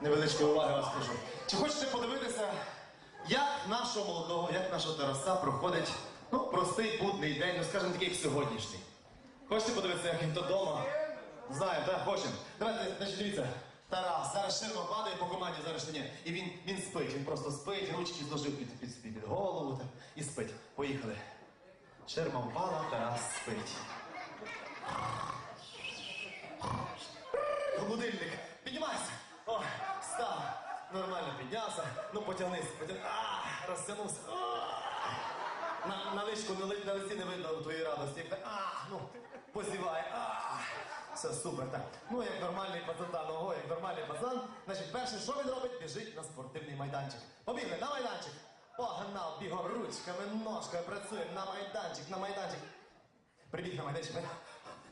невеличкої уваги вам скажу. Чи хочете подивитися, як нашого молодого, як нашого Тараса проходить ну, простий будний день, ну скажімо такий, як сьогоднішній? Хочете подивитися, як він додому? Знаю, так, хочемо. Давайте, значить, дивіться. Тарас, зараз ширма падає по команді, зараз ні. І він, він спить, він просто спить, ручки зложив під, під, під, під голову так, і спить. Поїхали. Ширма впала, Тарас спить. Будильник, піднімайся! Нормально піднявся. Ну потягнись, потягнись. А, розтягнувся. На, на личку, на, на лиці не видно твоєї радості. А, ну, позівай. А, все супер, так. Ну, як нормальний пацан, ого, як нормальний пацан. Значить, перше, що він робить, біжить на спортивний майданчик. Побігли на майданчик. Погнав, бігом ручками, ножками працюємо на майданчик, на майданчик. Прибіг на майданчик,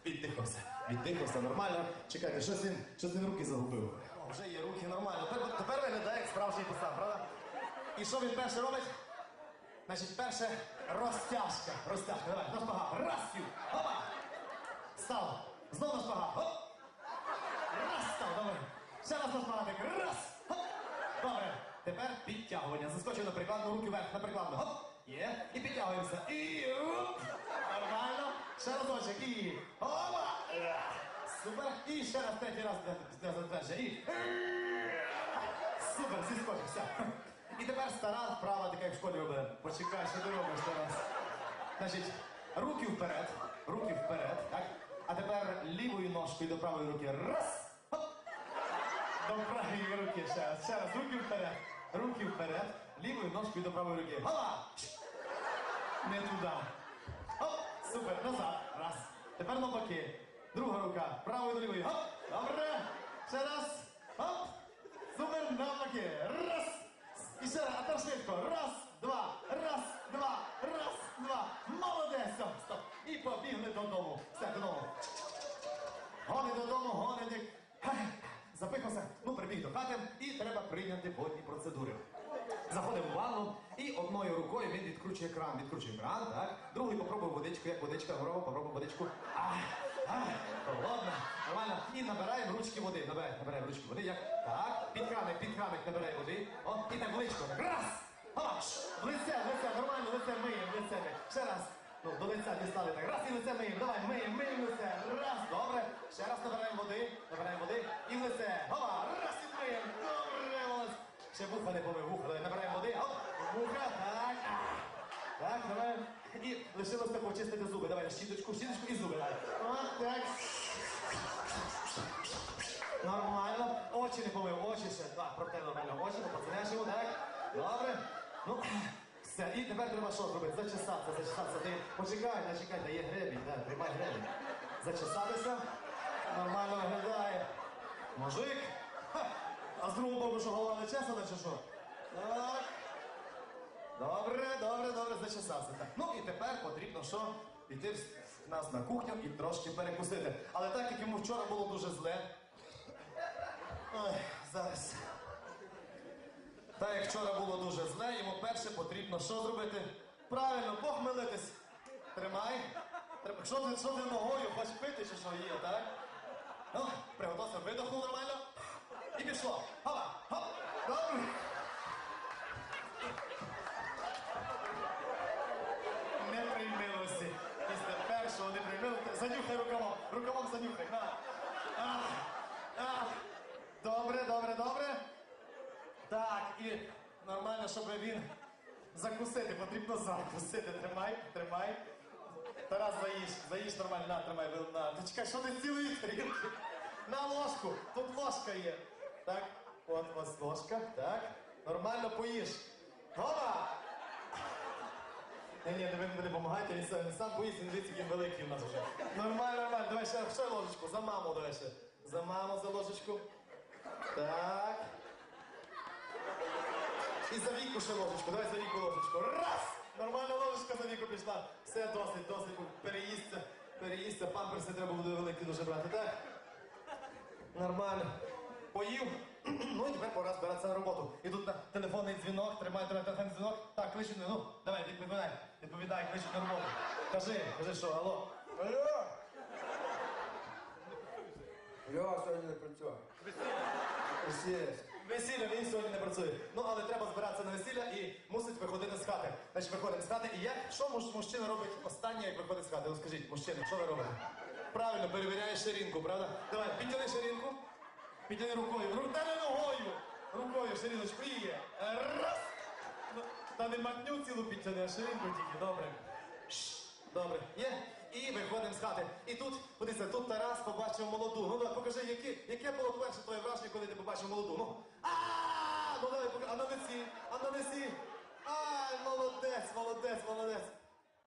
віддихався. Віддихався нормально. Чекайте, щось він, щось він руки загубив. Вже є руки нормально. Тепер, тепер виглядає як справжній пацан, правда? І що він перше робить? Значить, перше розтяжка. Розтяжка. Давай, на шпагат. Раз, сів. Опа! Став. Знову на шпагат. Хоп! Раз, став, добре. Ще раз на шпагатик. Раз! Хоп! Добре. Тепер підтягування. Заскочив на прикладну, руки вверх на прикладну. Хоп! Є. І підтягуємося. І уп! Нормально. Ще разочок. І опа! Супер. І ще раз третій раз для, затвердження. І Супер, всі схожі, все. І тепер стара вправа, така як в школі робили. Почекай, що ти робиш зараз. Значить, руки вперед, руки вперед, так? А тепер лівою ножкою до правої руки. Раз! До правої руки ще раз. Ще раз, руки вперед. Руки вперед, лівою ножкою до правої руки. Гола! Не туди. Хоп! Супер, назад. Раз. Тепер навпаки. Рука. Правою до лівої. Хоп! Добре. Ще раз. Хоп! Супер, навпаки. Раз. І ще раз, а тепер швидко. Раз, два, раз, два, раз, два. Молодець. Стоп, стоп. І побігли додому. Все, додому. Гони додому, гони. Запихався, ну прибіг до хати і треба прийняти водні процедури. Заходимо в ванну і одною рукою він відкручує кран. Відкручує кран, так? Другий попробує водичку, як водичка, горово, попробує водичку. А, а, холодна, нормально. І набираємо ручки води. Набираємо, набираємо ручки води. Як? Так, під краник, під краник набирає води. О, і так водичку. Так, раз! Аш! В лице, в лице, нормально, лице миємо, в лице. Ще раз. Ну, до лиця дістали так. Раз і лице миємо. Давай, миємо, миємо лице. Раз, добре. Ще раз набираємо води, набираємо води і в лице. Гова, раз і миємо. Добре, молодець. Ще вуха не помив, вуха. Набираємо води. Оп, вуха, так. а. Так, давай. І лишилось тако чистити зуби. Давай, щіточку, щіточку і зуби. Давай. О, так. Нормально. Очі не помив, очі ще. Так, проте нормально. Очі, попацанешимо, так. Добре. Ну, все. І тепер треба що зробити? Зачесатися, зачесатися. Ти почекай, не чекай, дає гребінь, так, тримай гребінь. Зачесатися. Нормально виглядає. Мужик. Ха. А з другого боку, що голова не чесана, чи що? Так. Добре, добре, добре, зачесався. Так. Ну і тепер потрібно що? Піти в нас на кухню і трошки перекусити. Але так як йому вчора було дуже зле. Ой, зараз. Так як вчора було дуже зле, йому перше потрібно що зробити? Правильно, похмелитись. Тримай. Треба- Що ти, що ти ногою хочеш пити, чи що є, так? Ну, приготувався, видохнув нормально. І пішло. Хопа, хоп. Добре. Не приймилося. Після першого не приймилося. Занюхай рукавом. Рукавом занюхай. На. А, а. Добре, добре, добре. Так, і нормально, щоб він закусити, потрібно закусити. Тримай, тримай. Тарас, заїж, заїж нормально, на, тримай, на. Ти чекай, що ти цілий тарілки? На ложку, тут ложка є. Так, от ось ложка, так. Нормально поїж. Гола! Ні, ні, не допомагайте, він сам, він сам боїться, він дивиться, він великий у нас вже. Нормально, нормально, давай ще, ще ложечку, за маму давай ще. За маму, за ложечку. Так. І за віку ще ложечку, давай за віку ложечку. Раз! Нормальна ложечка за віку пішла. Все, досить, досить, переїсться, переїсться, памперси треба буде великі дуже брати, так? Нормально. Поїв. Ну і тепер пора збиратися на роботу. І тут на телефонний дзвінок, тримай, тримай телефонний дзвінок. Так, мене, ну, давай, відповідай, відповідай, кличуть на роботу. Кажи, кажи, що, алло. Алло! Я сьогодні не працюю. Присість. Весілля він сьогодні не працює. Ну, але треба збиратися на весілля і мусить виходити з хати. Значить, виходимо з хати. І як, що муж, мужчина робить останнє, як виходить з хати? Ну скажіть, мужчина, що ви робите? Правильно, перевіряє ширинку, правда? Давай, підтяни ширинку. Підтяни рукою. Ру, та не ногою. Рукою шириночку і є. Раз. Ну, Та не матню цілу підтяни, а ширинку тільки. Добре. Добре, є. І виходимо з хати. І тут, подивіться, тут Тарас побачив молоду. Ну давай, покажи, яке, яке було перше твоє враження, коли ти побачив молоду. Ну. А! Ну давай. А на весі, а на весі. Ай, молодець, молодець, молодець.